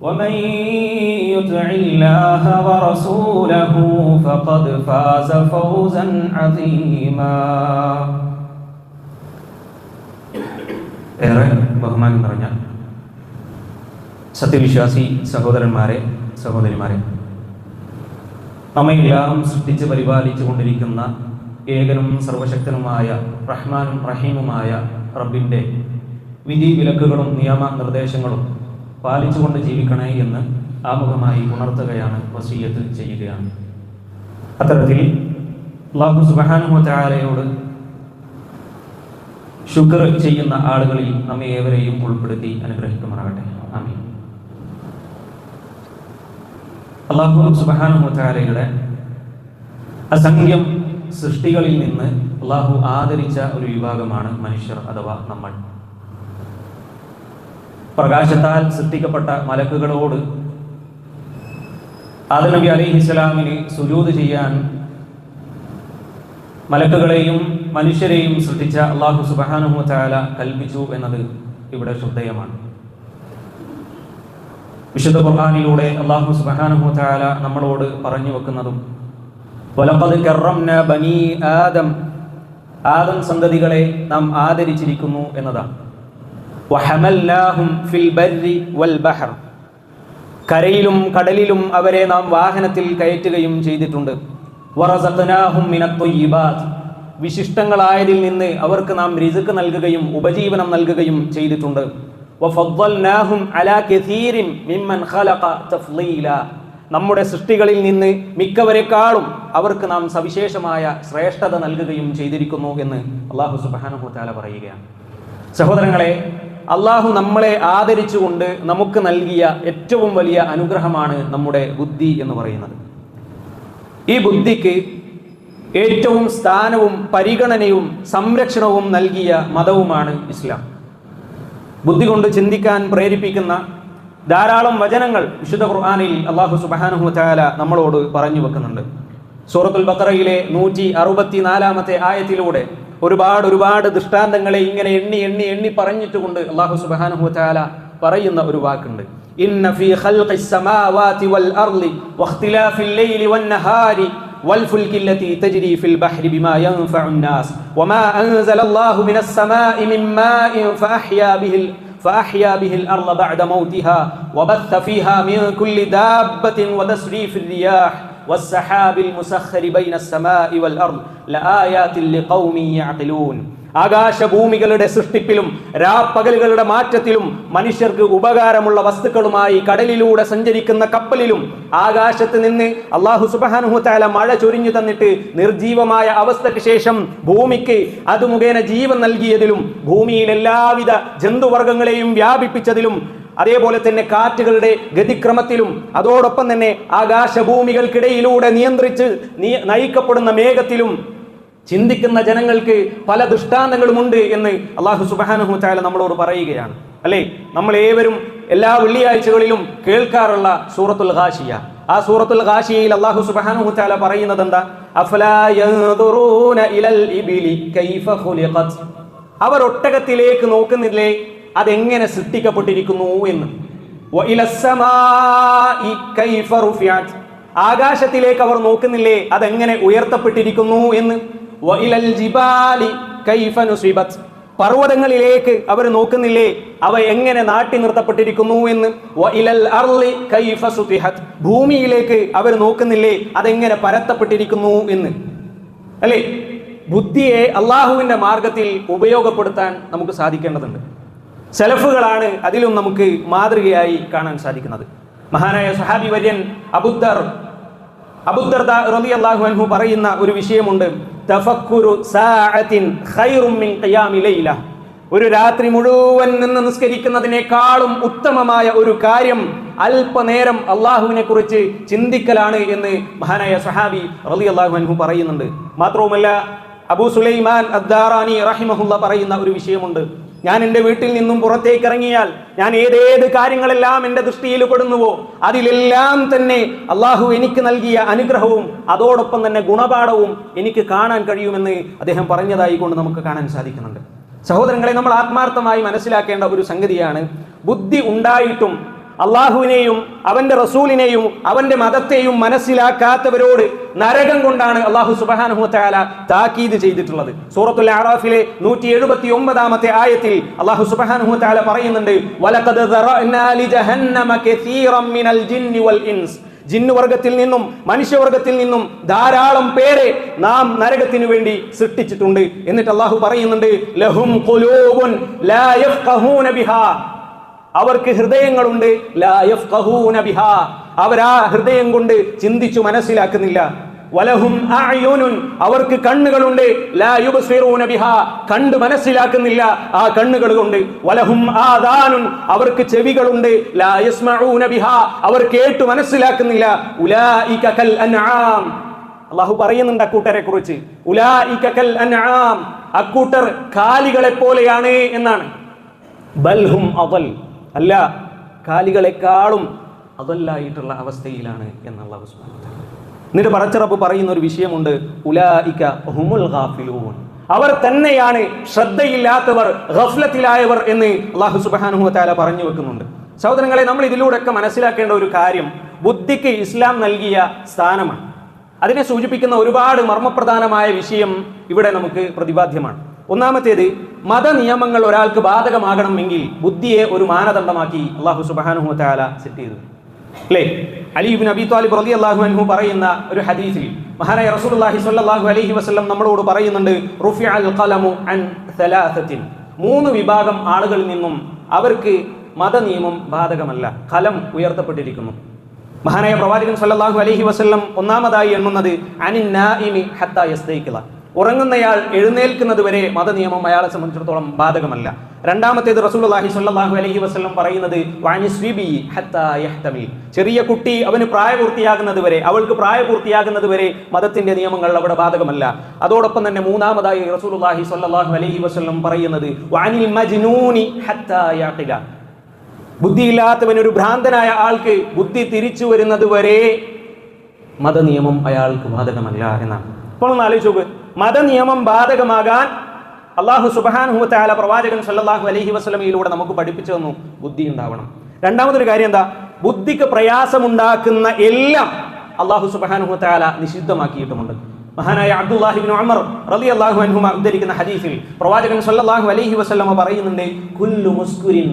ومن يطع الله ورسوله فقد فاز فوزا عظيما ഏറെ ബഹുമാനം നിറഞ്ഞ സത്യവിശ്വാസി സഹോദരന്മാരെ സഹോദരിമാരെ നമ്മയെല്ലാം സൃഷ്ടിച്ച് പരിപാലിച്ചു കൊണ്ടിരിക്കുന്ന ഏകനും സർവശക്തനുമായ റഹ്മാനും റഹീമുമായ റബ്ബിൻ്റെ വിധി വിലക്കുകളും നിയമ നിർദ്ദേശങ്ങളും പാലിച്ചുകൊണ്ട് ജീവിക്കണേ എന്ന് ആമുഖമായി ഉണർത്തുകയാണ് വസീയത്ത് ചെയ്യുകയാണ്. അത്തരത്തിൽ അള്ളാഹു സുബാനുമത്താലയോട് ശുക്ർ ചെയ്യുന്ന ആളുകളിൽ നമ്മെ ഏവരെയും ഉൾപ്പെടുത്തി അനുഗ്രഹിക്കുമാറാകട്ടെ. ആമീൻ. അള്ളാഹു സുബാനുമത്താലയുടെ അസംഖ്യം സൃഷ്ടികളിൽ നിന്ന് അള്ളാഹു ആദരിച്ച ഒരു വിഭാഗമാണ് മനുഷ്യർ അഥവാ നമ്മൾ. പ്രകാശത്താൽ സൃഷ്ടിക്കപ്പെട്ട മലക്കുകളോട് ആദ നബി അലൈഹി ഇസ്ലാമിന് സുജൂത് ചെയ്യാൻ മലക്കുകളെയും മനുഷ്യരെയും സൃഷ്ടിച്ച അള്ളാഹു സുബാനുഹു ചാല കൽപ്പിച്ചു എന്നത് ഇവിടെ ശ്രദ്ധേയമാണ്. വിശുദ്ധ ഖുർആാനിലൂടെ അള്ളാഹു സുബാനുഹു ചാല നമ്മളോട് പറഞ്ഞു വെക്കുന്നതും ബനി ആദം ആദം സന്തതികളെ നാം ആദരിച്ചിരിക്കുന്നു എന്നതാണ്. വഹമല്ലാഹും ഫിൽ ബർരി വൽ ബഹർ. കരയിലും കടലിലും അവരെ നാം വാഹനത്തിൽ കയറ്റുകയും ചെയ്തിട്ടുണ്ട്. വറസത്തനാഹും വിശിഷ്ടങ്ങളായതിൽ നിന്ന് അവർക്ക് നാം റിസുക്ക് നൽകുകയും ഉപജീവനം നൽകുകയും ചെയ്തിട്ടുണ്ട്. നമ്മുടെ സൃഷ്ടികളിൽ നിന്ന് മിക്കവരെക്കാളും അവർക്ക് നാം സവിശേഷമായ ശ്രേഷ്ഠത നൽകുകയും ചെയ്തിരിക്കുന്നു എന്ന് അള്ളാഹു സുബാനുഹു താല പറയുകയാണ്. സഹോദരങ്ങളെ അള്ളാഹു നമ്മളെ ആദരിച്ചുകൊണ്ട് നമുക്ക് നൽകിയ ഏറ്റവും വലിയ അനുഗ്രഹമാണ് നമ്മുടെ ബുദ്ധി എന്ന് പറയുന്നത്. ഈ ബുദ്ധിക്ക് ഏറ്റവും സ്ഥാനവും പരിഗണനയും സംരക്ഷണവും നൽകിയ മതവുമാണ് ഇസ്ലാം. ബുദ്ധി കൊണ്ട് ചിന്തിക്കാൻ പ്രേരിപ്പിക്കുന്ന ധാരാളം വചനങ്ങൾ വിശുദ്ധ ഖുർആാനിൽ അള്ളാഹു സുബാനുഹു ചാല നമ്മളോട് പറഞ്ഞു വെക്കുന്നുണ്ട്. സൂറത്തുൽ ബക്കറയിലെ നൂറ്റി അറുപത്തിനാലാമത്തെ ആയത്തിലൂടെ ഒരുപാട് ഒരുപാട് ദൃഷ്ടാന്തങ്ങളെ ഇങ്ങനെ എണ്ണി എണ്ണി എണ്ണി പറഞ്ഞിട്ടുകൊണ്ട് അള്ളാഹു സുബാനുഹു ചാല പറയുന്ന ഒരു വാക്കുണ്ട് ഇന്ന ഫീ ഖൽഖിസ് സമാവാതി വൽ അർളി വഖ്തിലാഫിൽ ലൈലി വൻ നഹാരി والفلك التي تجري في البحر بما ينفع الناس وما أنزل الله من السماء من ماء فأحيا به فأحيا به الأرض بعد موتها وبث فيها من كل دابة وتسريف الرياح വസ്സഹാബിൽ മുസഖരി بين السماء വൽ അർദ് لقوم يعقلون. യഅഖിലൂൻ ആകാശഭൂമികളുടെ സൃഷ്ടിപ്പിലും രാപ്പകലുകളുടെ മാറ്റത്തിലും മനുഷ്യർക്ക് ഉപകാരമുള്ള വസ്തുക്കളുമായി കടലിലൂടെ സഞ്ചരിക്കുന്ന കപ്പലിലും ആകാശത്ത് നിന്ന് അള്ളാഹു സുബാനുഹുത്താല മഴ ചൊരിഞ്ഞു തന്നിട്ട് നിർജീവമായ അവസ്ഥയ്ക്ക് ശേഷം ഭൂമിക്ക് അത് മുഖേന ജീവൻ നൽകിയതിലും ഭൂമിയിൽ എല്ലാവിധ ജന്തുവർഗങ്ങളെയും വ്യാപിപ്പിച്ചതിലും അതേപോലെ തന്നെ കാറ്റുകളുടെ ഗതിക്രമത്തിലും അതോടൊപ്പം തന്നെ ആകാശഭൂമികൾക്കിടയിലൂടെ നിയന്ത്രിച്ച് നയിക്കപ്പെടുന്ന മേഘത്തിലും ചിന്തിക്കുന്ന ജനങ്ങൾക്ക് പല ദൃഷ്ടാന്തങ്ങളുമുണ്ട് എന്ന് അള്ളാഹു സുബാനഹു ചായ നമ്മളോട് പറയുകയാണ്. അല്ലേ? നമ്മൾ ഏവരും എല്ലാ വെള്ളിയാഴ്ചകളിലും കേൾക്കാറുള്ള സൂറത്തുൽ ഖാഷിയ. ആ സൂറത്തുൽ ഖാഷിയയിൽ അള്ളാഹു സുബ്ഹാനഹു തആല പറയുന്നത് എന്താ ഇലൽ ഇബിലി കൈഫ അവർ ഒട്ടകത്തിലേക്ക് നോക്കുന്നില്ലേ? അതെങ്ങനെ സൃഷ്ടിക്കപ്പെട്ടിരിക്കുന്നു എന്ന്. ആകാശത്തിലേക്ക് അവർ നോക്കുന്നില്ലേ അതെങ്ങനെ ഉയർത്തപ്പെട്ടിരിക്കുന്നു എന്ന്. പർവതങ്ങളിലേക്ക് അവർ നോക്കുന്നില്ലേ അവ എങ്ങനെ നാട്ടി നിർത്തപ്പെട്ടിരിക്കുന്നു എന്ന്. ഭൂമിയിലേക്ക് അവർ നോക്കുന്നില്ലേ അതെങ്ങനെ പരത്തപ്പെട്ടിരിക്കുന്നു എന്ന്. അല്ലേ? ബുദ്ധിയെ അള്ളാഹുവിന്റെ മാർഗത്തിൽ ഉപയോഗപ്പെടുത്താൻ നമുക്ക് സാധിക്കേണ്ടതുണ്ട്. സെലഫുകളാണ് അതിലും നമുക്ക് മാതൃകയായി കാണാൻ സാധിക്കുന്നത്. മഹാനായ സഹാബി വര്യൻ അബുദ്ദർ അബുദ്ദർദ റളി അള്ളാഹു അൻഹു പറയുന്ന ഒരു വിഷയമുണ്ട്. ഒരു രാത്രി മുഴുവൻ നിന്ന് നിസ്കരിക്കുന്നതിനേക്കാളും ഉത്തമമായ ഒരു കാര്യം അല്പനേരം അള്ളാഹുവിനെ കുറിച്ച് ചിന്തിക്കലാണ് എന്ന് മഹാനായ സഹാബി റലി അള്ളാഹു അൻഹു പറയുന്നുണ്ട്. മാത്രവുമല്ല അബൂ സുലൈമാൻ അദ്ദാറാനി റഹിമഹുല്ല പറയുന്ന ഒരു വിഷയമുണ്ട്. ഞാൻ എന്റെ വീട്ടിൽ നിന്നും പുറത്തേക്ക് ഇറങ്ങിയാൽ ഞാൻ ഏതേത് കാര്യങ്ങളെല്ലാം എന്റെ ദൃഷ്ടിയിൽ പെടുന്നുവോ അതിലെല്ലാം തന്നെ അള്ളാഹു എനിക്ക് നൽകിയ അനുഗ്രഹവും അതോടൊപ്പം തന്നെ ഗുണപാഠവും എനിക്ക് കാണാൻ കഴിയുമെന്ന് അദ്ദേഹം പറഞ്ഞതായി കൊണ്ട് നമുക്ക് കാണാൻ സാധിക്കുന്നുണ്ട്. സഹോദരങ്ങളെ നമ്മൾ ആത്മാർത്ഥമായി മനസ്സിലാക്കേണ്ട ഒരു സംഗതിയാണ് ബുദ്ധി ഉണ്ടായിട്ടും അള്ളാഹുവിനെയും അവന്റെ റസൂലിനെയും അവന്റെ മതത്തെയും മനസ്സിലാക്കാത്തവരോട് നരകം കൊണ്ടാണ് അള്ളാഹു സുബാനുഹുല താക്കീത് ചെയ്തിട്ടുള്ളത്. സൂറത്തുൽ ആറാഫിലെ നൂറ്റി എഴുപത്തി ഒമ്പതാമത്തെ ആയത്തിൽ അള്ളാഹു സുബാനുഹുല പറയുന്നുണ്ട്. ജിന്നുവർഗത്തിൽ നിന്നും മനുഷ്യവർഗത്തിൽ നിന്നും ധാരാളം പേരെ നാം നരകത്തിനു വേണ്ടി സൃഷ്ടിച്ചിട്ടുണ്ട്. എന്നിട്ട് അള്ളാഹു പറയുന്നുണ്ട് ലഹും ഖുലൂബുൻ ലാ യഫ്ഖഹൂന ബിഹാ അവർക്ക് ഹൃദയങ്ങളുണ്ട്. അവരാ ഹൃദയം കൊണ്ട് ചിന്തിച്ചു മനസ്സിലാക്കുന്നില്ല. വലഹും അവർക്ക് കണ്ണുകളുണ്ട്. കണ്ട് മനസ്സിലാക്കുന്നില്ല ആ കണ്ണുകൾ കൊണ്ട്. വലഹും ആദാനുൻ. അവർക്ക് ചെവികളുണ്ട്. അവർ കേട്ട് മനസ്സിലാക്കുന്നില്ല. അള്ളാഹു പറയുന്നുണ്ട് അക്കൂട്ടരെ കുറിച്ച്. അക്കൂട്ടർ കാലികളെ പോലെയാണ് എന്നാണ്. ബൽഹും അവൽ അല്ല കാലികളെക്കാളും അതല്ലായിട്ടുള്ള അവസ്ഥയിലാണ് എന്നുള്ള എന്നിട്ട് പറച്ചിറപ്പ് പറയുന്ന ഒരു വിഷയമുണ്ട് ഉലായിക്ക ഹുമുൽ ഗാഫിലൂൻ. അവർ തന്നെയാണ് ശ്രദ്ധയില്ലാത്തവർ ഗഫ്ലത്തിലായവർ എന്ന് അള്ളാഹു സുബാനുഹത്താല പറഞ്ഞു വെക്കുന്നുണ്ട്. സഹോദരങ്ങളെ നമ്മൾ ഇതിലൂടെ ഒക്കെ മനസ്സിലാക്കേണ്ട ഒരു കാര്യം ബുദ്ധിക്ക് ഇസ്ലാം നൽകിയ സ്ഥാനമാണ്. അതിനെ സൂചിപ്പിക്കുന്ന ഒരുപാട് മർമ്മപ്രധാനമായ വിഷയം ഇവിടെ നമുക്ക് പ്രതിപാദ്യമാണ്. ഒന്നാമത്തേത് മതനിയമങ്ങൾ ഒരാൾക്ക് ബാധകമാകണമെങ്കിൽ ബുദ്ധിയെ ഒരു മാനദണ്ഡമാക്കി അള്ളാഹു സുബാനുഹു താല സെറ്റ് ചെയ്തു. അല്ലേ അലിബിൻ അബി താലിബ് റലി അള്ളാഹു അൻഹു പറയുന്ന ഒരു ഹദീസിൽ മഹാനായ റസൂലുള്ളാഹി സ്വല്ലല്ലാഹു അലൈഹി വസല്ലം നമ്മളോട് പറയുന്നുണ്ട് റുഫി അൽ ഖലമു മൂന്ന് വിഭാഗം ആളുകളിൽ നിന്നും അവർക്ക് മതനിയമം ബാധകമല്ല കലം ഉയർത്തപ്പെട്ടിരിക്കുന്നു. മഹാനായ പ്രവാചകൻ സല്ലല്ലാഹു അലൈഹി വസല്ലം ഒന്നാമതായി എണ്ണുന്നത് അനിൻ നാഇമി ഹത്താ ഉറങ്ങുന്നയാൾ എഴുന്നേൽക്കുന്നത് വരെ മതനിയമം അയാളെ സംബന്ധിച്ചിടത്തോളം ബാധകമല്ല. രണ്ടാമത്തേത് റസൂലുള്ളാഹി സ്വല്ലല്ലാഹു അലഹി വസ്ലം പറയുന്നത് ചെറിയ കുട്ടി അവന് പ്രായപൂർത്തിയാകുന്നത് വരെ അവൾക്ക് പ്രായപൂർത്തിയാകുന്നത് വരെ മതത്തിന്റെ നിയമങ്ങൾ അവിടെ ബാധകമല്ല. അതോടൊപ്പം തന്നെ മൂന്നാമതായി റസൂലുള്ളാഹി സ്വല്ലല്ലാഹു അലഹി വസ്ലം പറയുന്നത് ബുദ്ധിയില്ലാത്തവൻ ഒരു ഭ്രാന്തനായ ആൾക്ക് ബുദ്ധി തിരിച്ചു വരുന്നത് വരെ മതനിയമം അയാൾക്ക് ബാധകമല്ല എന്നാണ്. ഇപ്പോൾ ഒന്ന് ആലോചിച്ച് നോക്ക്. മതനിയമം ബാധകമാകാൻ അള്ളാഹു സുബാനുഹുത്താല പ്രവാചകൻ സല്ലാഹു അലഹി വസ്ലമയിലൂടെ നമുക്ക് പഠിപ്പിച്ചു തന്നു ബുദ്ധി ഉണ്ടാവണം. രണ്ടാമതൊരു കാര്യം എന്താ? ബുദ്ധിക്ക് പ്രയാസമുണ്ടാക്കുന്ന എല്ലാം അള്ളാഹു സുബാനുഹുത്താല നിഷിദ്ധമാക്കിയിട്ടുമുണ്ട്. മഹാനായ അബ്ദുല്ലാഹിബിൻ അമർ റലി അള്ളാഹു അൻഹുമ ഉദ്ധരിക്കുന്ന ഹദീസിൽ പ്രവാചകൻ സല്ലാഹു അലഹി വസ്ലമ പറയുന്നുണ്ട് കുല്ലു മുസ്കുരിൻ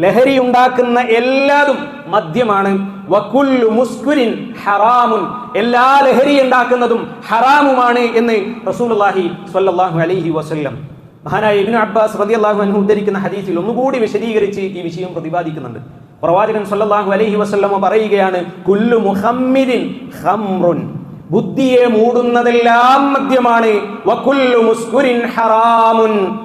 ലഹരി ഉണ്ടാക്കുന്ന എല്ലാതും മദ്യമാണ്. വക്കുല്ലു മുസ്കുരിൻ ഹറാമുൻ. എല്ലാ ലഹരി ഉണ്ടാക്കുന്നതും ഹറാമുമാണ് എന്ന് റസൂലുള്ളാഹി സ്വല്ലല്ലാഹു അലൈഹി വസല്ലം. മഹാനായ ഇബ്നു അബ്ബാസ് റളിയല്ലാഹു അൻഹു ഉദ്ധരിക്കുന്ന ഹദീസിൽ ഒന്നുകൂടി വിശദീകരിച്ച് ഈ വിഷയം പ്രതിപാദിക്കുന്നുണ്ട്. പ്രവാചകൻ സ്വല്ലല്ലാഹു അലൈഹി വസല്ലമ പറയുകയാണ് കുല്ലു മുഹമ്മിദിൻ ഖംറുൻ. ബുദ്ധിയെ മൂടുന്നതെല്ലാം മദ്യമാണ്. വക്കുല്ലു മുസ്കുരിൻ ഹറാമുൻ.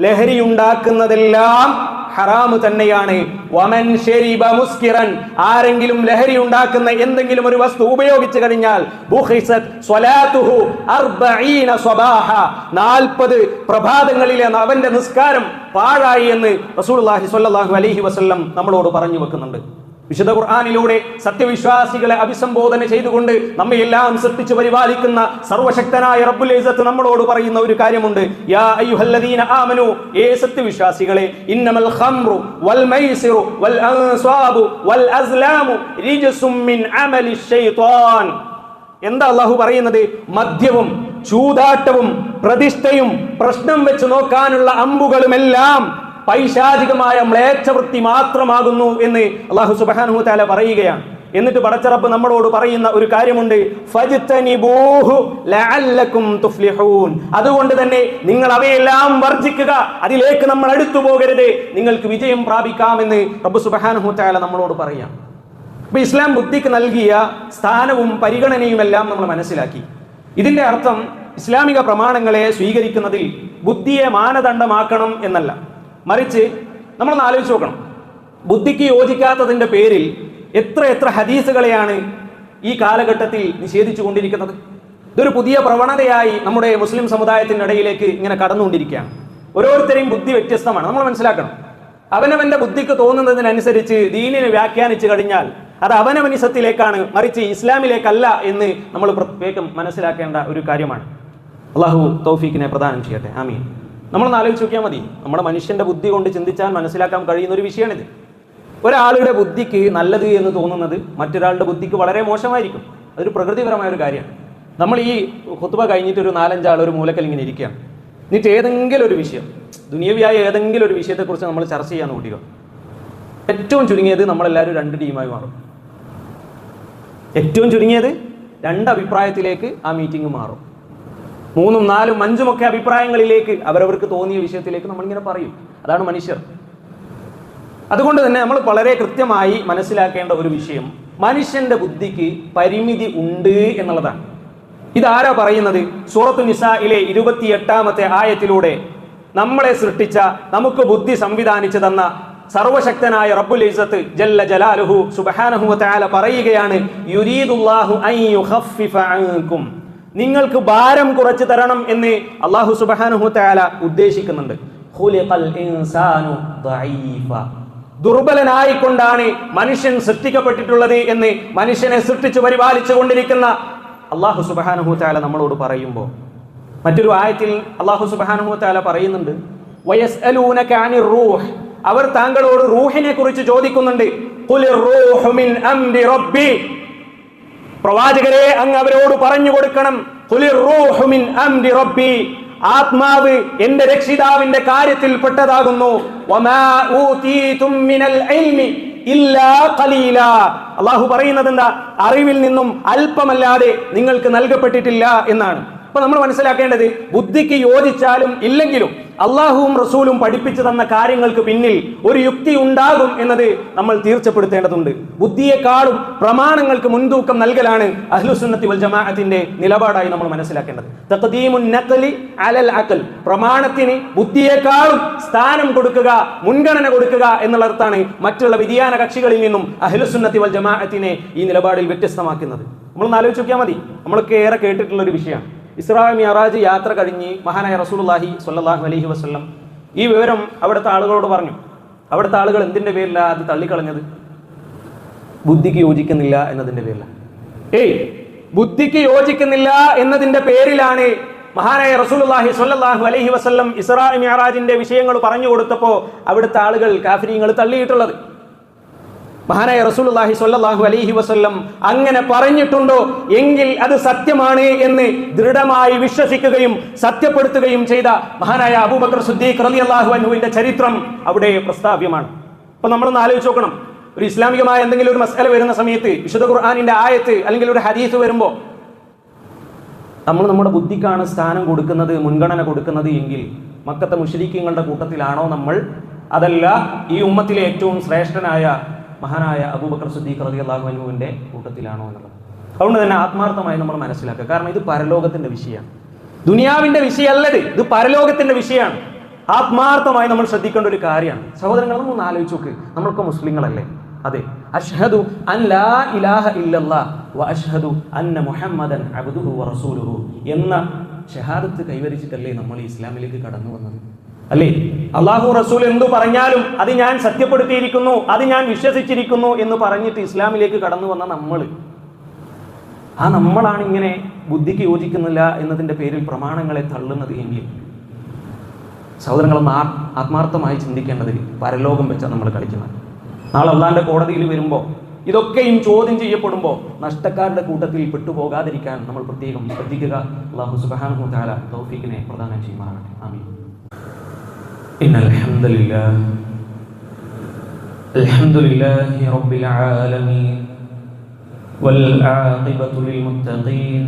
ലഹരി ഉണ്ടാക്കുന്നതെല്ലാം ഹറാമ് തന്നെയാണ്. വമൻ ശരിബ മുസ്കിറൻ. ആരെങ്കിലും ലഹരി ഉണ്ടാക്കുന്ന എന്തെങ്കിലും ഒരു വസ്തു ഉപയോഗിച്ചു കഴിഞ്ഞാൽ 40 പ്രഭാതങ്ങളിലെ അവന്റെ നിസ്കാരം പാഴായി എന്ന് സ്വല്ലല്ലാഹു അലൈഹി വസല്ലം നമ്മളോട് പറഞ്ഞു വെക്കുന്നുണ്ട്. വിശുദ്ധ ഖുർആാനിലൂടെ സത്യവിശ്വാസികളെ അഭിസംബോധന ചെയ്തുകൊണ്ട് നമ്മെ എല്ലാം സൃഷ്ടിച്ചു പരിപാലിക്കുന്ന സർവശക്തനായ റബ്ബുൽ ഇസ്സത്ത് നമ്മളോട് പറയുന്ന ഒരു കാര്യമുണ്ട്. യാ അയ്യുഹല്ലദീന ആമനു ഏ സത്യവിശ്വാസികളെ ഇന്നമൽ ഖംറു വൽ മൈസിറു വൽ അൻസ്വാബു വൽ അസ്ലാമു റിജ്സും മിൻ അമലി ശൈത്വാൻ എന്താ അള്ളാഹു പറയുന്നത്? മദ്യവും ചൂതാട്ടവും പ്രതിഷ്ഠയും പ്രശ്നം വെച്ച് നോക്കാനുള്ള അമ്പുകളുമെല്ലാം പൈശാചികമായ മ്ലേച്ഛവൃത്തി മാത്രമാകുന്നു എന്ന് അള്ളാഹു സുബാനു താല പറയുകയാണ്. എന്നിട്ട് പടച്ചറപ്പ് നമ്മളോട് പറയുന്ന ഒരു കാര്യമുണ്ട്. അതുകൊണ്ട് തന്നെ നിങ്ങൾ അവയെല്ലാം വർജിക്കുക. അതിലേക്ക് നമ്മൾ അടുത്തു പോകരുത്. നിങ്ങൾക്ക് വിജയം പ്രാപിക്കാമെന്ന് റബ്ബു സുബാനു താല നമ്മളോട് പറയാം. അപ്പൊ ഇസ്ലാം ബുദ്ധിക്ക് നൽകിയ സ്ഥാനവും പരിഗണനയും എല്ലാം നമ്മൾ മനസ്സിലാക്കി. ഇതിന്റെ അർത്ഥം ഇസ്ലാമിക പ്രമാണങ്ങളെ സ്വീകരിക്കുന്നതിൽ ബുദ്ധിയെ മാനദണ്ഡമാക്കണം എന്നല്ല. മറിച്ച് നമ്മളൊന്ന് ആലോചിച്ച് നോക്കണം. ബുദ്ധിക്ക് യോജിക്കാത്തതിന്റെ പേരിൽ എത്ര എത്ര ഹദീസുകളെയാണ് ഈ കാലഘട്ടത്തിൽ നിഷേധിച്ചു കൊണ്ടിരിക്കുന്നത്? ഇതൊരു പുതിയ പ്രവണതയായി നമ്മുടെ മുസ്ലിം സമുദായത്തിനിടയിലേക്ക് ഇങ്ങനെ കടന്നുകൊണ്ടിരിക്കുകയാണ്. ഓരോരുത്തരെയും ബുദ്ധി വ്യത്യസ്തമാണ്. നമ്മൾ മനസ്സിലാക്കണം. അവനവന്റെ ബുദ്ധിക്ക് തോന്നുന്നതിനനുസരിച്ച് ദീനിനെ വ്യാഖ്യാനിച്ചു കഴിഞ്ഞാൽ അത് അവനവനിസത്തിലേക്കാണ് മറിച്ച് ഇസ്ലാമിലേക്കല്ല എന്ന് നമ്മൾ പ്രത്യേകം മനസ്സിലാക്കേണ്ട ഒരു കാര്യമാണ്. അള്ളാഹു തൗഫീഖിനെ പ്രദാനം ചെയ്യട്ടെ. ആമീൻ. നമ്മളൊന്ന് ആലോചിച്ച് നോക്കിയാൽ മതി. നമ്മുടെ മനുഷ്യന്റെ ബുദ്ധി കൊണ്ട് ചിന്തിച്ചാൽ മനസ്സിലാക്കാൻ കഴിയുന്ന ഒരു വിഷയമാണിത്. ഒരാളുടെ ബുദ്ധിക്ക് നല്ലത് എന്ന് തോന്നുന്നത് മറ്റൊരാളുടെ ബുദ്ധിക്ക് വളരെ മോശമായിരിക്കും. അതൊരു പ്രകൃതിപരമായ ഒരു കാര്യമാണ്. നമ്മൾ ഈ കുത്തുവ കഴിഞ്ഞിട്ട് ഒരു നാലഞ്ചാൾ ഒരു മൂലക്കൽ ഇങ്ങനെ ഇരിക്കുകയാണ്. എന്നിട്ട് ഏതെങ്കിലും ഒരു വിഷയം ദുനിയവിയായ ഏതെങ്കിലും ഒരു വിഷയത്തെക്കുറിച്ച് നമ്മൾ ചർച്ച ചെയ്യാൻ കൂട്ടിക്കോ ഏറ്റവും ചുരുങ്ങിയത് നമ്മളെല്ലാവരും രണ്ട് ടീമായി മാറും. ഏറ്റവും ചുരുങ്ങിയത് രണ്ട് അഭിപ്രായത്തിലേക്ക് ആ മീറ്റിംഗ് മാറും. മൂന്നും നാലും അഞ്ചും ഒക്കെ അഭിപ്രായങ്ങളിലേക്ക് അവരവർക്ക് തോന്നിയ വിഷയത്തിലേക്ക് നമ്മളിങ്ങനെ പറയും. അതാണ് മനുഷ്യർ. അതുകൊണ്ട് തന്നെ നമ്മൾ വളരെ കൃത്യമായി മനസ്സിലാക്കേണ്ട ഒരു വിഷയം മനുഷ്യന്റെ ബുദ്ധിക്ക് പരിമിതി ഉണ്ട് എന്നുള്ളതാണ്. ഇതാരാ പറയുന്നത്? സൂറത്തു ഇരുപത്തി ഇരുപത്തിയെട്ടാമത്തെ ആയത്തിലൂടെ നമ്മളെ സൃഷ്ടിച്ച നമുക്ക് ബുദ്ധി സംവിധാനിച്ചു തന്ന സർവശക്തനായ റബ്ബുൽ ഇസത്ത് ജല്ല ജലാലുഹു സുബ്ഹാനഹു തആല പറയുകയാണ് യുരീദുല്ലാഹു അൻ യുഖഫിഫ അൻകും. നിങ്ങൾക്ക് ഭാരം കുറച്ചു തരണം എന്ന് അള്ളാഹു സുബ്ഹാനഹു വതആല ഉദ്ദേശിക്കുന്നുണ്ട്. ദുർബലനായിക്കൊണ്ടാണ് മനുഷ്യൻ സൃഷ്ടിക്കപ്പെട്ടിട്ടുള്ളത് എന്ന് മനുഷ്യനെ സൃഷ്ടിച്ചു പരിപാലിച്ചു കൊണ്ടിരിക്കുന്ന അള്ളാഹു സുബാനുഹു താല നമ്മളോട് പറയുമ്പോൾ. മറ്റൊരു ആയത്തിൽ അള്ളാഹു സുബാനുഹു താല പറയുന്നുണ്ട് വയസ് റൂഹ്. അവർ താങ്കളോട് റൂഹിനെ കുറിച്ച് ചോദിക്കുന്നുണ്ട് ഖുലിർ റൂഹു മിൻ അംരി റബ്ബി പ്രവാചകരെ അങ്ങ് അവരോട് പറഞ്ഞു കൊടുക്കണം. ആത്മാവ് എന്റെ രക്ഷിതാവിന്റെ കാര്യത്തിൽ പെട്ടതാകുന്നു അള്ളാഹു പറയുന്നത് എന്താ അറിവിൽ നിന്നും അല്പമല്ലാതെ നിങ്ങൾക്ക് നൽകപ്പെട്ടിട്ടില്ല എന്നാണ്. അപ്പൊ നമ്മൾ മനസ്സിലാക്കേണ്ടത് ബുദ്ധിക്ക് യോജിച്ചാലും ഇല്ലെങ്കിലും അള്ളാഹുവും റസൂലും പഠിപ്പിച്ചു തന്ന കാര്യങ്ങൾക്ക് പിന്നിൽ ഒരു യുക്തി ഉണ്ടാകും എന്നത് നമ്മൾ തീർച്ചപ്പെടുത്തേണ്ടതുണ്ട്. ബുദ്ധിയെക്കാളും പ്രമാണങ്ങൾക്ക് മുൻതൂക്കം നൽകലാണ് അഹ്ലുസുന്നത്തി വൽ ജമാഅത്തിന്റെ നിലപാടായി നമ്മൾ മനസ്സിലാക്കേണ്ടത്. തഖദീമുൻ നഖലി അലൽ അഖൽ. പ്രമാണത്തിന് ബുദ്ധിയെക്കാളും സ്ഥാനം കൊടുക്കുക മുൻഗണന കൊടുക്കുക എന്നുള്ളതാണ് മറ്റുള്ള വ്യതിയാന കക്ഷികളിൽ നിന്നും അഹ്ലുസുന്നത്തി വൽ ജമാഅത്തിനെ ഈ നിലപാടിൽ വ്യത്യസ്തമാക്കുന്നത്. നമ്മൾ ആലോചിച്ച് നോക്കിയാൽ മതി. നമ്മളൊക്കെ ഏറെ കേട്ടിട്ടുള്ള ഒരു വിഷയമാണ്. ഇസ്രാ മിയറാജ് യാത്ര കഴിഞ്ഞ് മഹാനായ റസൂലുള്ളാഹി സ്വല്ലല്ലാഹു അലഹി വസ്ലം ഈ വിവരം അവിടുത്തെ ആളുകളോട് പറഞ്ഞു. അവിടുത്തെ ആളുകൾ എന്തിന്റെ പേരിലാണ് അത് തള്ളിക്കളഞ്ഞത്? ബുദ്ധിക്ക് യോജിക്കുന്നില്ല എന്നതിന്റെ പേരിലാണ് ഏയ് ബുദ്ധിക്ക് യോജിക്കുന്നില്ല എന്നതിന്റെ പേരിലാണ് മഹാനായ റസൂലുള്ളാഹി സ്വല്ലല്ലാഹു അലൈഹി വസല്ലം ഇസ്രാ മിയറാജിന്റെ വിഷയങ്ങൾ പറഞ്ഞു കൊടുത്തപ്പോൾ അവിടുത്തെ ആളുകൾ കാഫിരിങ്ങൾ തള്ളിയിട്ടുള്ളത്. മഹാനായ റസൂലുള്ളാഹി സ്വല്ലല്ലാഹു അലൈഹി വസല്ലം അങ്ങനെ പറഞ്ഞിട്ടുണ്ടോ? എങ്കിൽ അത് സത്യമാണ് എന്ന് ദൃഢമായി വിശ്വസിക്കുകയും സത്യപ്പെടുത്തുകയും ചെയ്ത മഹാനായ അബൂബക്കർ സിദ്ദീഖ് റളിയല്ലാഹു അൻഹുവിന്റെ ചരിത്രം അവിടെ പ്രസ്താവ്യമാണ്. അപ്പൊ നമ്മളൊന്ന് ആലോചിച്ച് നോക്കണം. ഒരു ഇസ്ലാമികമായ എന്തെങ്കിലും ഒരു മസാല വരുന്ന സമയത്ത് വിശുദ്ധ ഖുർആാനിന്റെ ആയത്ത് അല്ലെങ്കിൽ ഒരു ഹദീസ് വരുമ്പോൾ നമ്മൾ നമ്മുടെ ബുദ്ധിക്കാണ് സ്ഥാനം കൊടുക്കുന്നത് മുൻഗണന കൊടുക്കുന്നത് എങ്കിൽ മക്കത്തെ മുഷരിക്കങ്ങളുടെ കൂട്ടത്തിലാണോ നമ്മൾ? അതല്ല ഈ ഉമ്മത്തിലെ ഏറ്റവും ശ്രേഷ്ഠനായ മഹാനായ അബൂബക്കർ സുദ്ദീഖ് റതി അള്ളാഹു അനുവിന്റെ കൂട്ടത്തിലാണോ എന്നുള്ളത്. അതുകൊണ്ട് തന്നെ ആത്മാർത്ഥമായി നമ്മൾ മനസ്സിലാക്കുക. കാരണം ഇത് പരലോകത്തിന്റെ വിഷയമാണ്. ദുനിയാവിന്റെ വിഷയമല്ലത്. ഇത് പരലോകത്തിന്റെ വിഷയമാണ്. ആത്മാർത്ഥമായി നമ്മൾ ശ്രദ്ധിക്കേണ്ട ഒരു കാര്യമാണ്. സഹോദരങ്ങൾ ഒന്ന് ആലോചിച്ച് നോക്ക്. നമ്മളൊക്കെ മുസ്ലിങ്ങളല്ലേ? അതെ. അഷ്ഹദു അൻ ലാ ഇലാഹ ഇല്ലല്ലാ വ അഷ്ഹദു അന്ന മുഹമ്മദൻ അബ്ദുഹു വ റസൂലുഹു എന്ന ഷഹാദത്ത് കൈവരിച്ചിട്ടല്ലേ നമ്മൾ ഇസ്ലാമിലേക്ക് കടന്നു വന്നത്. അല്ലേ? അള്ളാഹു റസൂൽ എന്തു പറഞ്ഞാലും അത് ഞാൻ സത്യപ്പെടുത്തിയിരിക്കുന്നു അത് ഞാൻ വിശ്വസിച്ചിരിക്കുന്നു എന്ന് പറഞ്ഞിട്ട് ഇസ്ലാമിലേക്ക് കടന്നു വന്ന നമ്മൾ. ആ നമ്മളാണ് ഇങ്ങനെ ബുദ്ധിക്ക് യോജിക്കുന്നില്ല എന്നതിന്റെ പേരിൽ പ്രമാണങ്ങളെ തള്ളുന്നത് എങ്കിൽ സഹോദരങ്ങളൊന്ന് ആത്മാർത്ഥമായി ചിന്തിക്കേണ്ടതിൽ പരലോകം വെച്ചാണ് നമ്മൾ കളിക്കുന്നത്. നാളെ അള്ളാന്റെ കോടതിയിൽ വരുമ്പോൾ ഇതൊക്കെയും ചോദ്യം ചെയ്യപ്പെടുമ്പോൾ നഷ്ടക്കാരുടെ കൂട്ടത്തിൽ പെട്ടുപോകാതിരിക്കാൻ നമ്മൾ പ്രത്യേകം ശ്രദ്ധിക്കുക. അള്ളാഹു സുബാനു താല തൗഫീഖിനെ പ്രദാനം ചെയ്യുമാറാകട്ടെ. ആമീൻ. إن الحمد لله الحمد لله رب العالمين والعاقبة للمتقين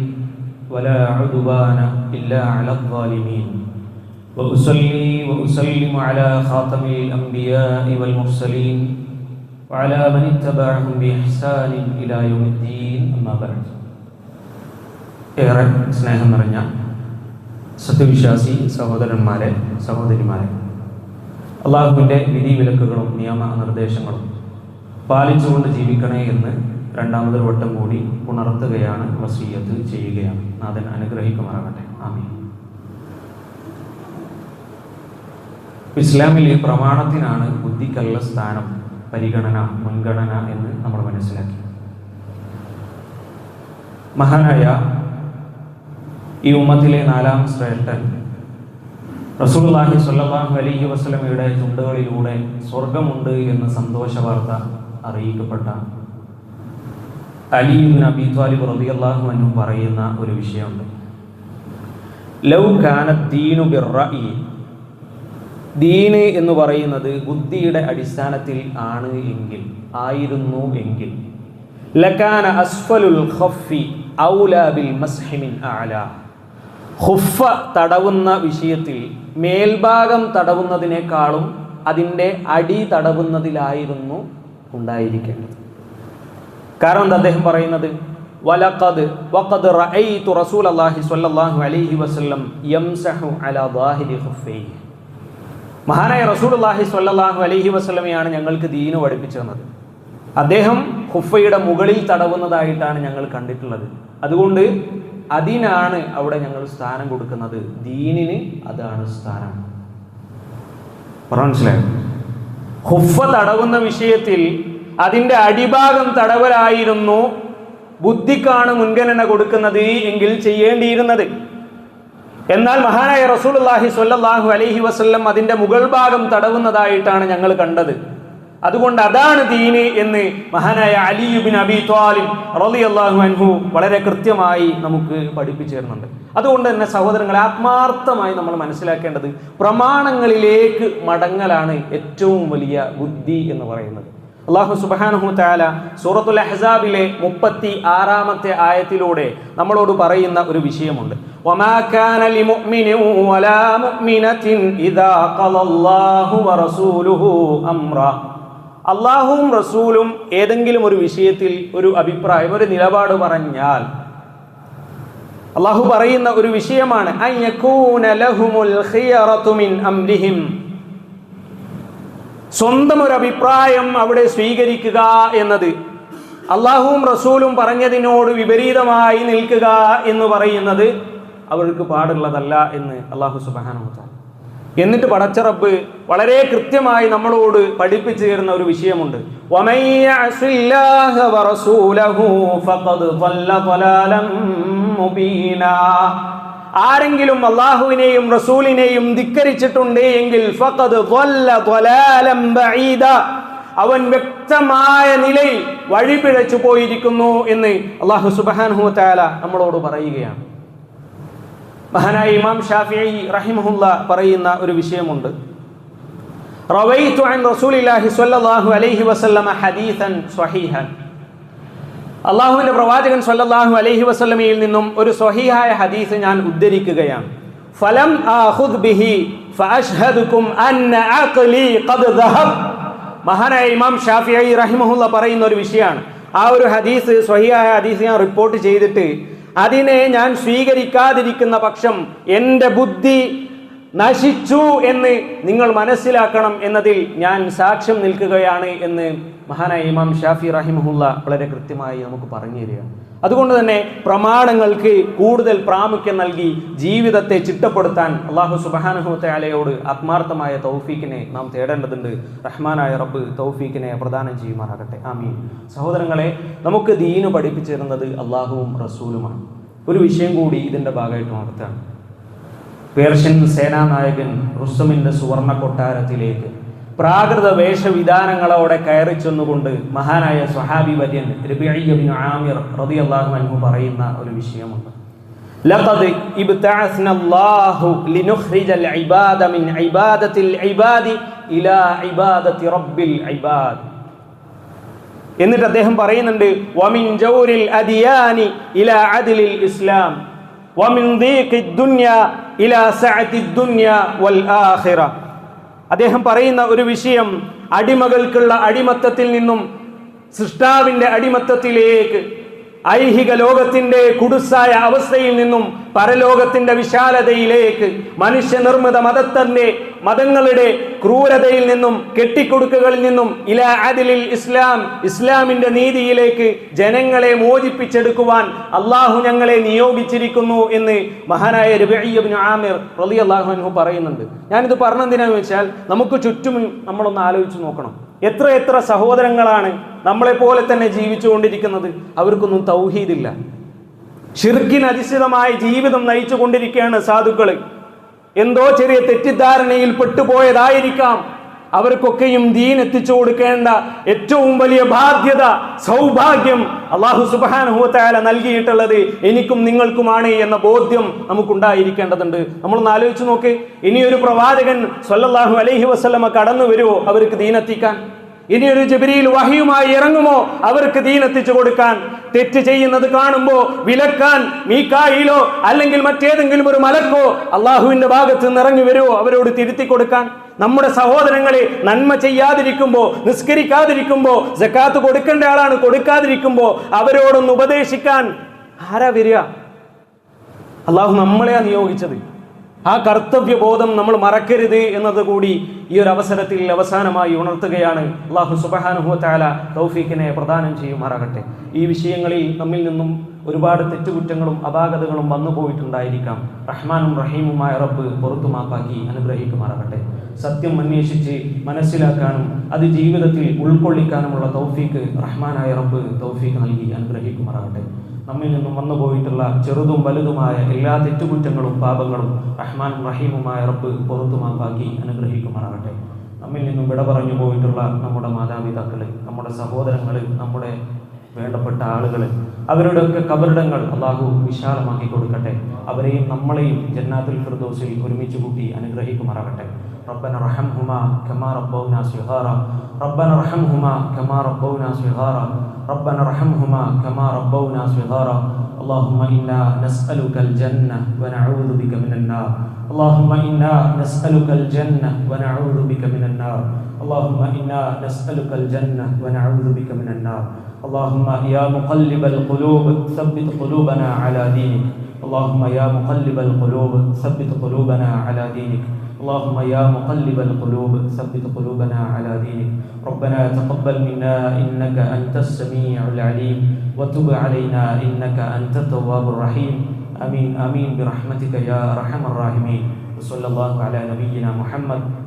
ولا عدوان إلا على الظالمين وأصلي وأسلم على خاتم الأنبياء والمرسلين وعلى من اتبعهم بإحسان إلى يوم الدين أما بعد ഏറെ സ്നേഹം നിറഞ്ഞ സത്യവിശ്വാസി സഹോദരന്മാരെ സഹോദരിമാരെ അള്ളാഹുവിന്റെ വിധിവിലക്കുകളും നിയമ നിർദ്ദേശങ്ങളും പാലിച്ചുകൊണ്ട് ജീവിക്കണേ എന്ന് രണ്ടാമതൊരു വട്ടം കൂടി ഉണർത്തുകയാണ് വസീയത്ത് ചെയ്യുകയാണ്. നാഥൻ അനുഗ്രഹിക്കുമാറാകട്ടെ. ആമീൻ. ഇസ്ലാമിൽ പ്രമാണത്തിനാണ് ബുദ്ധിക്കല്ല സ്ഥാനം പരിഗണന മുൻഗണന എന്ന് നമ്മൾ മനസ്സിലാക്കി. മഹാനായ ഈ ഉമ്മത്തിലെ നാലാം ശ്രേഷ്ഠൻ റസൂലുള്ളാഹി സ്വല്ലല്ലാഹു അലൈഹി വസ്ലമയുടെ ചുണ്ടുകളിലൂടെ സ്വർഗമുണ്ട് എന്ന സന്തോഷ വാർത്ത അറിയിക്കപ്പെട്ട അലി ഇബ്നു അബി ത്വാലിബ് റളിയല്ലാഹു അൻഹു പറയുന്ന ഒരു വിഷയമുണ്ട്. ലൗ കാന ദീനു ബിർറഈ ദീന് എന്ന് പറയുന്നത് ബുദ്ധിയുടെ അടിസ്ഥാനത്തിൽ ആണ് എങ്കിൽ ആയിരുന്നു എങ്കിൽ. ലക്കാന അസ്ഫലുൽ ഖഫി ഔലാ ബിൽ മസ്ഹിമിൻ അഅലാ. ഹുഫ തടവുന്ന വിഷയത്തിൽ മേൽഭാഗം തടവുന്നതിനേക്കാളും അതിന്റെ അടി തടവുന്നതിലായിരുന്നു ഉണ്ടായിരിക്കേണ്ടത്. കാരണം എന്താ അദ്ദേഹം പറയുന്നത്? വലഖദ് വഖദ് റഅയ്തു അള്ളാഹി സ്വല്ലല്ലാഹു അലൈഹി വസല്ലം യംസഹു അലാ ദാഹിരി ഖുഫൈഹി മഹാനായ റസൂലുള്ളാഹി സ്വല്ലല്ലാഹു അലൈഹി വസല്ലമയാണ് ഞങ്ങൾക്ക് ദീന് പഠിപ്പിച്ചു തന്നത് അദ്ദേഹം ഹുഫയുടെ മുകളിൽ തടവുന്നതായിട്ടാണ് ഞങ്ങൾ കണ്ടിട്ടുള്ളത്. അതുകൊണ്ട് അതിനാണ് അവിടെ ഞങ്ങൾ സ്ഥാനം കൊടുക്കുന്നത്. ദീനിന് അതാണ് സ്ഥാനം. മനസ്സിലായി? ഹുഫ തടവുന്ന വിഷയത്തിൽ അതിന്റെ അടിഭാഗം തടവലായിരുന്നു ബുദ്ധിക്കാണ് മുൻഗണന കൊടുക്കുന്നത് എങ്കിൽ ചെയ്യേണ്ടിയിരുന്നത്. എന്നാൽ മഹാനായ റസൂൽ അള്ളാഹി സ്വല്ലല്ലാഹു അലഹി വസ്ല്ലം അതിന്റെ മുകൾ ഭാഗം തടവുന്നതായിട്ടാണ് ഞങ്ങൾ കണ്ടത്. അതുകൊണ്ട് അതാണ് ദീന് എന്ന് മഹാനായ അലിയുബിൻ അബി ത്വാലിം റലി അള്ളാഹു അൻഹു വളരെ കൃത്യമായി നമുക്ക് പഠിപ്പിച്ചു തരുന്നുണ്ട്. അതുകൊണ്ട് തന്നെ സഹോദരങ്ങളെ ആത്മാർത്ഥമായി നമ്മൾ മനസ്സിലാക്കേണ്ടത് പ്രമാണങ്ങളിലേക്ക് മടങ്ങലാണ് ഏറ്റവും വലിയ ബുദ്ധി എന്ന് പറയുന്നത്. അള്ളാഹു സുബാനഹു താല സൂറത്തുൽ അഹ്സാബിലെ മുപ്പത്തി ആറാമത്തെ ആയത്തിലൂടെ നമ്മളോട് പറയുന്ന ഒരു വിഷയമുണ്ട്. ഇദാ അള്ളാഹുവും റസൂലും ഏതെങ്കിലും ഒരു വിഷയത്തിൽ ഒരു അഭിപ്രായം ഒരു നിലപാട് പറഞ്ഞാൽ അള്ളാഹു പറയുന്ന ഒരു വിഷയമാണ്. സ്വന്തം ഒരു അഭിപ്രായം അവിടെ സ്വീകരിക്കുക എന്നത്. അള്ളാഹുവും റസൂലും പറഞ്ഞതിനോട് വിപരീതമായി നിൽക്കുക എന്ന് പറയുന്നത് അവർക്ക് പാടുള്ളതല്ല എന്ന് അള്ളാഹു സുബാനു എന്നിട്ട് പടച്ചറപ്പ് വളരെ കൃത്യമായി നമ്മളോട് പഠിപ്പിച്ചു തരുന്ന ഒരു വിഷയമുണ്ട്. ആരെങ്കിലും അള്ളാഹുവിനെയും റസൂലിനെയും ധിക്കരിച്ചിട്ടുണ്ട് എങ്കിൽ അവൻ വ്യക്തമായ നിലയിൽ വഴിപിഴച്ചു പോയിരിക്കുന്നു എന്ന് അള്ളാഹു സുബാൻ നമ്മളോട് പറയുകയാണ്. മഹാനായ ഇമാം ഷാഫി റഹിമഹുല്ല പറയുന്ന ഒരു വിഷയമുണ്ട്. റവൈതു അൻ റസൂലില്ലാഹി സ്വല്ലല്ലാഹു അലൈഹി വസല്ലമ ഹദീസൻ അള്ളാഹുവിന്റെ പ്രവാചകൻ സ്വല്ലല്ലാഹു അലൈഹി വസല്ലമയിൽ നിന്നും ഒരു സ്വഹീഹായ ഹദീസ് ഞാൻ ഉദ്ധരിക്കുകയാണ്. ഫലം ബിഹി അന്ന അഖ്ലി ഖദ് മഹാനായ ഇമാം ഷാഫിഈ റഹിമഹുല്ല പറയുന്ന ഒരു വിഷയമാണ്. ആ ഒരു ഹദീസ് സ്വഹിയായ ഹദീസ് ഞാൻ റിപ്പോർട്ട് ചെയ്തിട്ട് അതിനെ ഞാൻ സ്വീകരിക്കാതിരിക്കുന്ന പക്ഷം എന്റെ ബുദ്ധി നശിച്ചു എന്ന് നിങ്ങൾ മനസ്സിലാക്കണം എന്നതിൽ ഞാൻ സാക്ഷ്യം നിൽക്കുകയാണ് എന്ന് മഹാനായ ഇമാം ഷാഫി റഹിമഹുല്ല വളരെ കൃത്യമായി നമുക്ക് പറഞ്ഞു തരികയാണ്. അതുകൊണ്ട് തന്നെ പ്രമാണങ്ങൾക്ക് കൂടുതൽ പ്രാമുഖ്യം നൽകി ജീവിതത്തെ ചിട്ടപ്പെടുത്താൻ അള്ളാഹു സുബാനുഹുത്തയാലയോട് ആത്മാർത്ഥമായ തൗഫീഖിനെ നാം തേടേണ്ടതുണ്ട്. റഹ്മാനായ റബ്ബ് തൗഫീഖിനെ പ്രദാനം ചെയ്യുമാറാകട്ടെ. ആമീൻ. സഹോദരങ്ങളെ നമുക്ക് ദീന് പഠിപ്പിച്ചിരുന്നത് അള്ളാഹുവും റസൂലുമാണ്. ഒരു വിഷയം കൂടി ഇതിന്റെ ഭാഗമായിട്ട് നടത്തുകയാണ്. പേർഷ്യൻ സേനാനായകൻ റുസ്തമിന്റെ സുവർണ കൊട്ടാരത്തിലേക്ക് പ്രാകൃത വേഷവിധാനങ്ങളോടെ കയറി ചെന്നുകൊണ്ട് മഹാനായ സ്വഹാബി വര്യൻ ആമിർ റളിയല്ലാഹു അൻഹു പറയുന്ന ഒരു വിഷയമുണ്ട്. എന്നിട്ട് അദ്ദേഹം പറയുന്നുണ്ട് വമിൻ ജൗരിൽ അദിയാനി ഇസ്ലാം വമിൻ വൽ ആഖിറ. അദ്ദേഹം പറയുന്ന ഒരു വിഷയം അടിമകൾക്കുള്ള അടിമത്തത്തിൽ നിന്നും സൃഷ്ടാവിന്റെ അടിമത്തത്തിലേക്ക് ഐഹിക ലോകത്തിന്റെ കുടുസായ അവസ്ഥയിൽ നിന്നും പരലോകത്തിന്റെ വിശാലതയിലേക്ക് മനുഷ്യനിർമ്മിത മതത്തിന്റെ മതങ്ങളുടെ ക്രൂരതയിൽ നിന്നും കെട്ടിക്കൊടുക്കുകളിൽ നിന്നും ഇല അതിലിൽ ഇസ്ലാം ഇസ്ലാമിന്റെ നീതിയിലേക്ക് ജനങ്ങളെ മോചിപ്പിച്ചെടുക്കുവാൻ അള്ളാഹു ഞങ്ങളെ നിയോഗിച്ചിരിക്കുന്നു എന്ന് മഹാനായ രബിഅയ്യബിൻ ആമിർ റലി അള്ളാഹു പറയുന്നുണ്ട്. ഞാനിത് പറഞ്ഞെന്തിനാന്ന് വെച്ചാൽ നമുക്ക് ചുറ്റും നമ്മളൊന്ന് ആലോചിച്ച് നോക്കണം. എത്ര എത്ര സഹോദരങ്ങളാണ് നമ്മളെ പോലെ തന്നെ ജീവിച്ചുകൊണ്ടിരിക്കുന്നത്? അവർക്കൊന്നും തൗഹീദില്ല. ഷിർക്കിന് അധിഷ്ഠിതമായ ജീവിതം നയിച്ചു കൊണ്ടിരിക്കുകയാണ് സാധുക്കൾ. എന്തോ ചെറിയ തെറ്റിദ്ധാരണയിൽ പെട്ടുപോയതായിരിക്കാം. അവർക്കൊക്കെയും ദീൻ എത്തിച്ചു കൊടുക്കേണ്ട ഏറ്റവും വലിയ ബാധ്യത സൗഭാഗ്യം അള്ളാഹു സുബാനുഹൂത്താല നൽകിയിട്ടുള്ളത് എനിക്കും നിങ്ങൾക്കുമാണ് എന്ന ബോധ്യം നമുക്കുണ്ടായിരിക്കേണ്ടതുണ്ട്. നമ്മളൊന്ന് ആലോചിച്ച് നോക്ക് ഇനിയൊരു പ്രവാചകൻ സൊല്ലാഹു അലൈഹി വസ്ലമ കടന്നു വരുമോ അവർക്ക് ദീനെത്തിക്കാൻ ഇനിയൊരു ജബിരിയിൽ വഹിയുമായി ഇറങ്ങുമോ? അവർക്ക് ദീനെത്തിച്ചു കൊടുക്കാൻ. തെറ്റ് ചെയ്യുന്നത് കാണുമ്പോ വിലക്കാൻ മീക്കായിലോ അല്ലെങ്കിൽ മറ്റേതെങ്കിലും ഒരു മലക്കോ അള്ളാഹുവിന്റെ ഭാഗത്ത് നിന്ന് ഇറങ്ങി വരുമോ അവരോട് തിരുത്തി കൊടുക്കാൻ. നമ്മുടെ സഹോദരങ്ങളെ നന്മ ചെയ്യാതിരിക്കുമ്പോൾ നിസ്കരിക്കാതിരിക്കുമ്പോൾ ജക്കാത്ത് കൊടുക്കേണ്ട ആളാണ് കൊടുക്കാതിരിക്കുമ്പോൾ അവരോടൊന്ന് ഉപദേശിക്കാൻ ആരാ വരിക? അള്ളാഹു നമ്മളെയാ നിയോഗിച്ചത്. ആ കർത്തവ്യബോധം നമ്മൾ മറക്കരുത് എന്നത് കൂടി ഈ ഒരു അവസരത്തിൽ അവസാനമായി ഉണർത്തുകയാണ്. അള്ളാഹു സുബഹാനുഹുത്താല തൗഫീഖിനെ പ്രദാനം ചെയ്യുമാറാകട്ടെ. ഈ വിഷയങ്ങളിൽ നമ്മിൽ നിന്നും ഒരുപാട് തെറ്റുകുറ്റങ്ങളും അപാകതകളും വന്നു പോയിട്ടുണ്ടായിരിക്കാം. റഹ്മാനും റഹീമുമായ റബ്ബ് പുറത്തുമാപ്പാക്കി അനുഗ്രഹിക്കുമാറാകട്ടെ. സത്യം അന്വേഷിച്ച് മനസ്സിലാക്കാനും അത് ജീവിതത്തിൽ ഉൾക്കൊള്ളിക്കാനുമുള്ള തൗഫീക്ക് റഹ്മാനായ റബ്ബ് തൗഫീഖ് നൽകി അനുഗ്രഹിക്കുമാറാകട്ടെ. നമ്മിൽ നിന്നും വന്നു പോയിട്ടുള്ള ചെറുതും വലുതുമായ എല്ലാ തെറ്റുകുറ്റങ്ങളും പാപങ്ങളും റഹ്മാനും റഹീമുമായ റബ്ബ് പുറത്തുമാക്കി അനുഗ്രഹിക്കുമാറാകട്ടെ. നമ്മിൽ നിന്നും വിട പറഞ്ഞു പോയിട്ടുള്ള നമ്മുടെ മാതാപിതാക്കളെ നമ്മുടെ സഹോദരങ്ങളെ നമ്മുടെ വേണ്ടപ്പെട്ട ആളുകൾ അവരുടെയൊക്കെ കബറിടങ്ങൾ അള്ളാഹു വിശാലമാക്കി കൊടുക്കട്ടെ അവരെയും നമ്മളെയും ജന്നാത്തുൽ ഫിർദോസിൽ ഒരുമിച്ച് കൂട്ടി അനുഗ്രഹിക്കുമാറാകട്ടെ ربنا ارحمهما كما ربونا صغارا ربنا ارحمهما كما ربونا صغارا ربنا ارحمهما كما ربونا صغارا اللهم انا نسالك الجنه ونعوذ بك من النار اللهم انا نسالك الجنه ونعوذ بك من النار اللهم إنا نسألك الجنة ونعوذ بك من النار. اللهم يا مقلب القلوب ثبت قلوبنا على دينك. اللهم يا مقلب القلوب ثبت قلوبنا على دينك. اللهم يا مقلب القلوب ثبت قلوبنا على دينك. ربنا تقبل منا إنك أنت السميع العليم. وتب علينا إنك أنت التواب الرحيم. آمين آمين. برحمتك يا أرحم الراحمين. وصلى الله على نبينا محمد